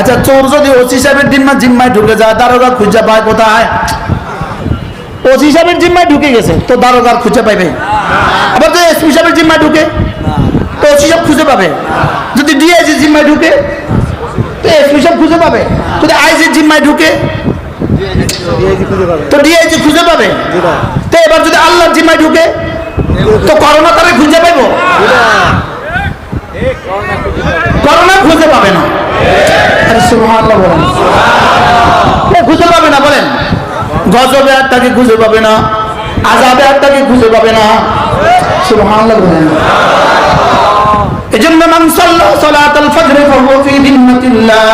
আচ্ছা চোর যদি ওসি সাহেবের জিম্মা জিম্মায় ঢুকে যায় দারোগা খুঁজে পায় কোথায়? ওসি সাহেবের জিম্মায় ঢুকে গেছে তো দারোগার খুঁজে পাইবে। আবার যদি এসপি সাহেবের জিম্মায় ঢুকে তো ওসি সাহেব খুঁজে পাবে। যদি ডিআইজি জিম্মায় ঢুকে তো এসপি সাহেব খুঁজে পাবে। যদি আইজি জিম্মায় ঢুকে তো ডিআইজি খুঁজে পাবে। তো এবার যদি আল্লাহর জিম্মায় ঢুকে তো করোনা তারা খুঁজে পাইবো। করোনা খুঁজে পাবে না। আরে সুবহানাল্লাহ বলেন। এ খুঁজে পাবে না বলেন। গজবে আর তাকে খুঁজে পাবে না আজাবে আর তাকে খুঁজে পাবে না। সুবহানাল্লাহ বলেন। এজন্য মান সাল্লা সালাতাল ফজর ফাহুয়া ফি দিম্মাতিল্লাহ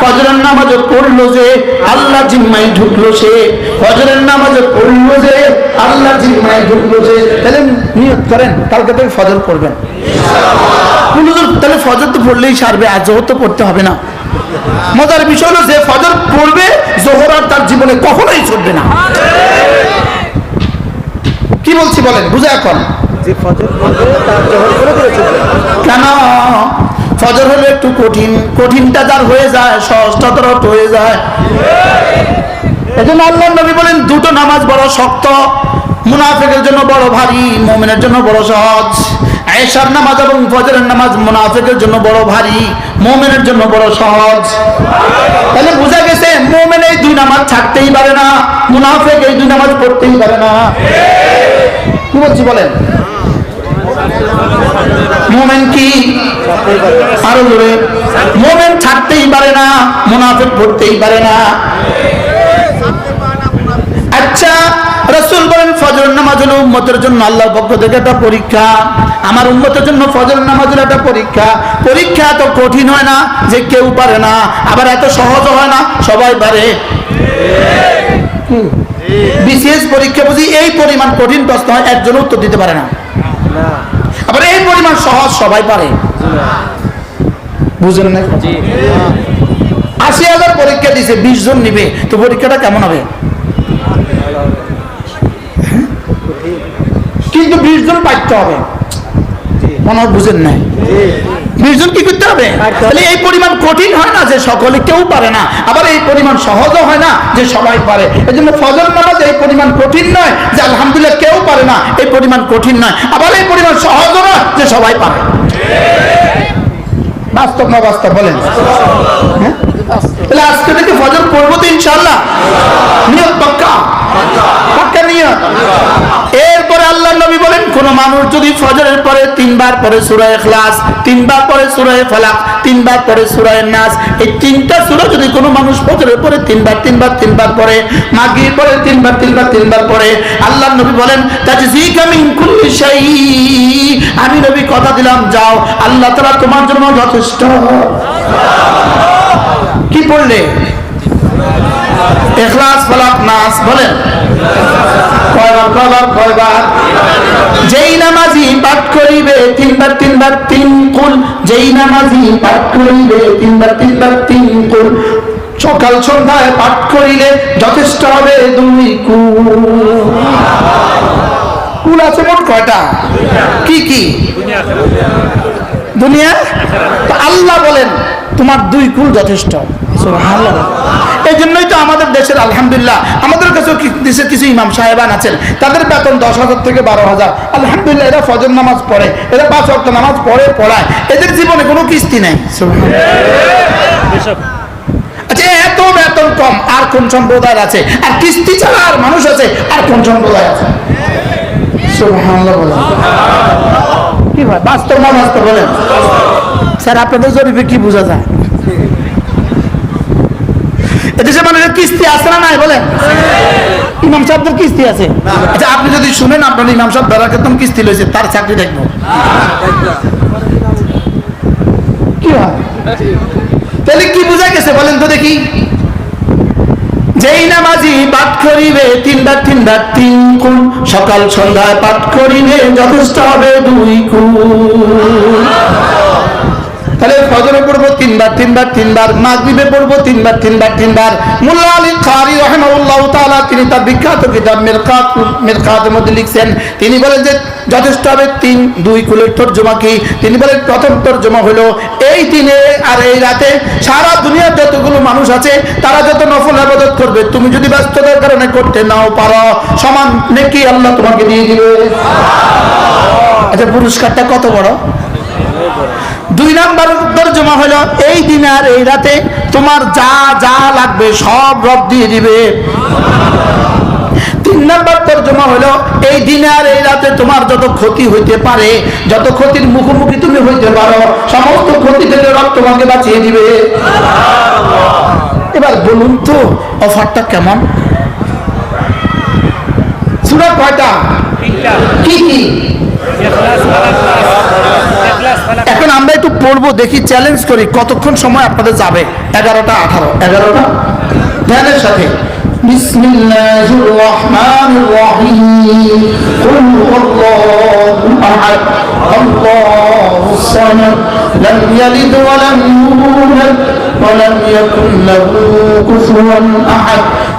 ফজরের নামাজ পড়ল যে আল্লাহ জিম্মায় ঢুকলো সে। ফজরের নামাজ পড়ল যে আল্লাহ জিম্মায় ঢুকলো যে তাহলে নিয়ত করেন কালকে থেকে ফজর হুজুর, তাহলে ফজর তো পড়লেই সারবে জোহর তো পড়তে হবে না। মজার বিষয় হলো যে ফজর পড়বে জোহর আর তার জীবনে কখনোই ছুটবে না। কি বলছি বলেন বুঝে এখন? যে ফজর পড়বে তার জহর করে করে চলবে কেন? ফজর হলো একটু কঠিন কঠিনটা যার হয়ে যায় সহজটা তরত হয়ে যায়। এজন্য আল্লাহ নবী বলেন দুটো নামাজ বড় শক্ত মুনাফিকের জন্য বড় ভারী মোমেনের জন্য বড় সহজ। আয়েশার নামাজ এবং ফজরের নামাজ মুনাফিকের জন্য বড় ভারী, মোমেনের জন্য বড় সহজ। তাহলে বোঝা গেছে, মোমেন এই দুই নামাজ ছাড়তেই পারে না, মুনাফিক এই দুই নামাজ পড়তেই পারে না। কি বলছি বলেন? মোমেন কি? আরও জোরে। মোমেন ছাড়তেই পারে না, মুনাফিক পড়তেই পারে না। আচ্ছা রসুল বলেন ফজর নামাজ হলো উম্মতের জন্য আল্লাহর পক্ষ থেকে একটা পরীক্ষা। আমার উম্মতের জন্য ফজর নামাজ হলো একটা পরীক্ষা। পরীক্ষা এত কঠিন হয় না যে কেউ পারে না আবার এত সহজ হয় না সবাই পারে। বিসিএস পরীক্ষা বুঝি এই পরিমাণ কঠিন প্রশ্ন হয় একজন উত্তর দিতে পারে না। না আবার এই পরিমাণ সহজ সবাই পারে। বুঝলেন না? আশি হাজার পরীক্ষা দিছে বিশ জন নিবে তো পরীক্ষাটা কেমন হবে? কিন্তু বিশ জন পাইতে হবে। মনে বুঝেন নাই? বিশ জন কি করতে হবে? তাহলে এই পরিমাণ কঠিন হয় না যে সকলে কেউ পারে না? আবার এই পরিমাণ সহজও হয় না যে সবাই পারে। এই জন্য ফজর নামাজ এই পরিমাণ কঠিন নয় যে আলহামদুলিল্লাহ কেউ পারে না। এই পরিমাণ কঠিন নয়। আবার এই পরিমাণ সহজও নয় যে সবাই পারে। বাস্তব না বাস্তব বলেন। হ্যাঁ? তাহলে আজকে থেকে ফজর পড়ব তো ইনশাল্লাহ নিয়ত পাক্কা? পাক্কা নিয়ত। এরপরে আল্লাহ নবী বলেন, কোন মানুষ যদি ফজরের পরে তিনবার পরে সুরায় ইখলাস, তিনবার পরে সুরায় ফালাক, তিনবার পরে সুরায় নাস, এই তিনটা সূরা যদি কোনো মানুষ ফজরের পরে তিনবার তিনবার তিনবার পরে মাগরিব পরে তিনবার তিনবার তিনবার পরে আল্লাহ নবী বলেন আমি নবী কথা দিলাম, যাও, আল্লাহ তারা তোমার জন্য যথেষ্ট। কি পড়লে? এখলাস ফালাক নাস বলেন। যেই নামাজি পাঠ করিবে, তিনবার তিনবার, তিন কুল। যেই নামাজি পাঠ করিবে, তিনবার তিনবার, তিন কুল। সকাল সন্ধ্যায় পাঠ করিলে যথেষ্ট হবে দুই কুল। কুল আছে মোট কয়টা? কি কি? দুনিয়া? আল্লাহ বলেন তোমার দুই কুল যথেষ্ট। এই জন্যই তো আমাদের দেশের আলহামদুলিল্লাহ, আমাদের কাছে দেশের কিছু ইমাম সাহেবান আছেন, তাদের বেতন দশ হাজার থেকে বারো হাজার। আলহামদুলিল্লাহ, এরা ফজর নামাজ পড়ে, এরা পাঁচ অক্ট নামাজ পড়ে, পড়ায়। এদের জীবনে কোনো কিস্তি নাই। আচ্ছা এত বেতন কম, আর কোন সম্প্রদায় আছে? আর কিস্তি ছাড়া আর মানুষ আছে, আর কোন সম্প্রদায় আছে। কি ভাই বাস্তব না বাস্তব বলেন। স্যার আপনাদের জরিপে কি বোঝা যায়? এদেশে মানুষের কিস্তি আছে না নাই বলেন? ইমাম সাহেবদের কিস্তি আছে। আচ্ছা আপনি যদি শুনেন আপনার ইমাম সাহেব ধরার ক্ষেত্রে কিস্তি লইছে তার চাকরি দেখব। কি হয়? তাহলে কি বোঝা গেছে বলেন তো দেখি। যেই নামাজি পাঠ করিবে তিনবার তিনবার তিন কুণ সকাল সন্ধ্যায় পাঠ করিবে যথেষ্ট হবে দুই কুল। তাহলে ফজরে পড়ব তিনবার তিনবার তিনবার মাগরিবে পড়ব তিনবার তিনবার তিনবার। মুল্লা আলী খারি রহমাউল্লাহ তাআলা, তিনি তার বিখ্যাত কিতাব মিরকাত, মিরকাতের মধ্যে লিখছেন, তিনি বলেন যে যথেষ্ট হবে তিন, দুই কুলের তর্জমা কি? তিনি বলেন, প্রথম তর্জমা হলো, এই দিনে আর এই রাতে সারা দুনিয়ার যতগুলো মানুষ আছে, তারা যত নফল আবাদত করবে, তুমি যদি ব্যস্ততার কারণে করতে নাও পারো, সমান নেকি আল্লাহ তোমাকে দিয়ে দিবে। আচ্ছা পুরস্কারটা কত বড়? দুই নাম্বার তর্জমা হলো এই দিন আর এই রাতে তোমার যা যা লাগবে সব রব দিয়ে দিবে। তিন নাম্বার তর্জমা হলো এই দিনে আর এই রাতে তোমার যত ক্ষতি হইতে পারে যত ক্ষতির মুখোমুখি তুমি হইতে পারো সমস্ত ক্ষতি থেকে রব তোমাকে বাঁচিয়ে দিবে। এবার বলুন তো অফারটা কেমন? সুরা কয়টা? কি কি? এখন আমরা একটু পড়বো দেখি চ্যালেঞ্জ করি কতক্ষণ সময় আপনাদের যাবে এগারোটা আঠারো এগারোটা ধ্যানের সাথে بسم الله الرحمن الرحيم قل هو الله احد الله الصمد لم يلد ولم يولد ولم يكن له كفوا احد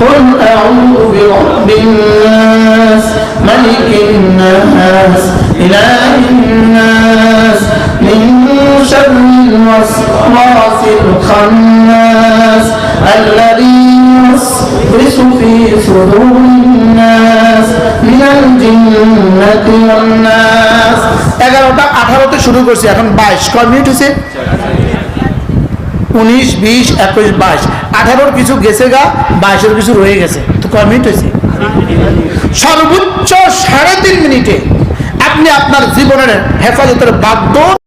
قل أعوذ برب الناس ملك الناس إله الناس من شر الوسواس الخناس الذي يوسوس في صدور الناس من الجنة والناس এগারোটা আঠারোতে শুরু করছি এখন বাইশ কয় মিনিট হয়েছে উনিশ, বিশ, একুশ, বাইশ। আঠারোর কিছু গেছে গা, বাইশের কিছু রয়ে গেছে। তো কয় মিনিট হয়েছে? সর্বোচ্চ সাড়ে তিন মিনিটে আপনি আপনার জীবনের হেফাজতের বাগদৌড়